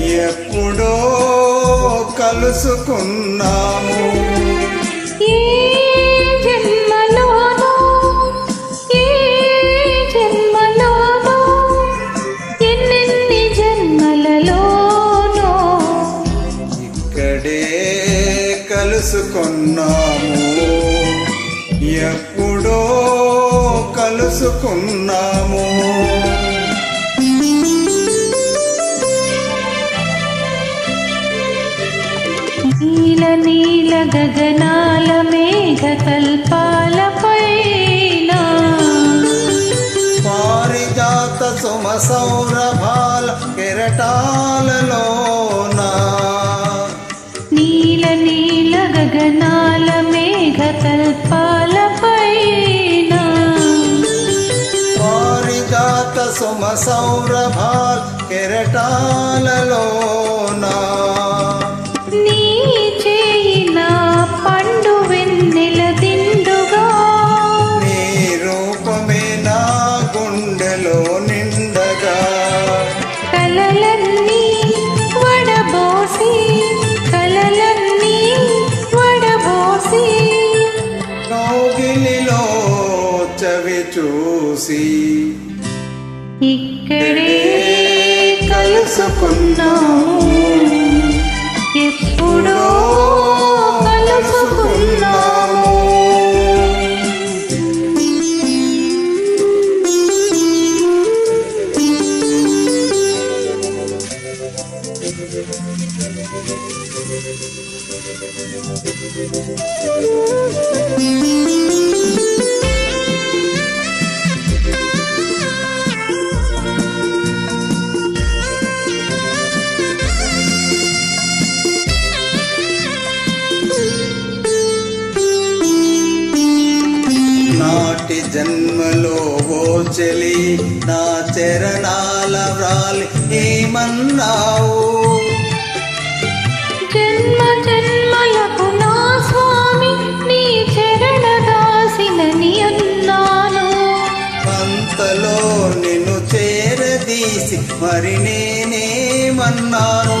ఎప్పుడో కలుసుకున్నాము. జన్మలలోనో. ఇక్కడే కలుసుకున్నాము. ఎప్పుడో కలుసుకున్నాము నీల నీల గగనాల మేఘ కల్పాలపైన పారిజాత సుమ సౌరభాల కెరటాలలోన నీల నీల గగనాల మేఘ కల్పాలపైన సుమ సౌరభాల కెరటాలలోన. నీ చేయిన పండు వెన్నెల దిండుగా. నీ రూపమే నా గుండెలో నిండగా. కలలన్నీ వడబోసి కలలన్నీ వడబోసి. కౌగిలిలో చవి చూసి ఇక్కడే కలుసుకున్నాము ఎప్పుడో కలుసుకున్నాము Thank you. జన్మలో ఓ చెలి నా చరణాల వ్రాలి ఏమన్నావు? జన్మ జన్మలకు నా స్వామి నీ చరణ దాసినని అన్నాను. అంతలో నిన్ను చేరదీసి మరి నేనేమన్నాను?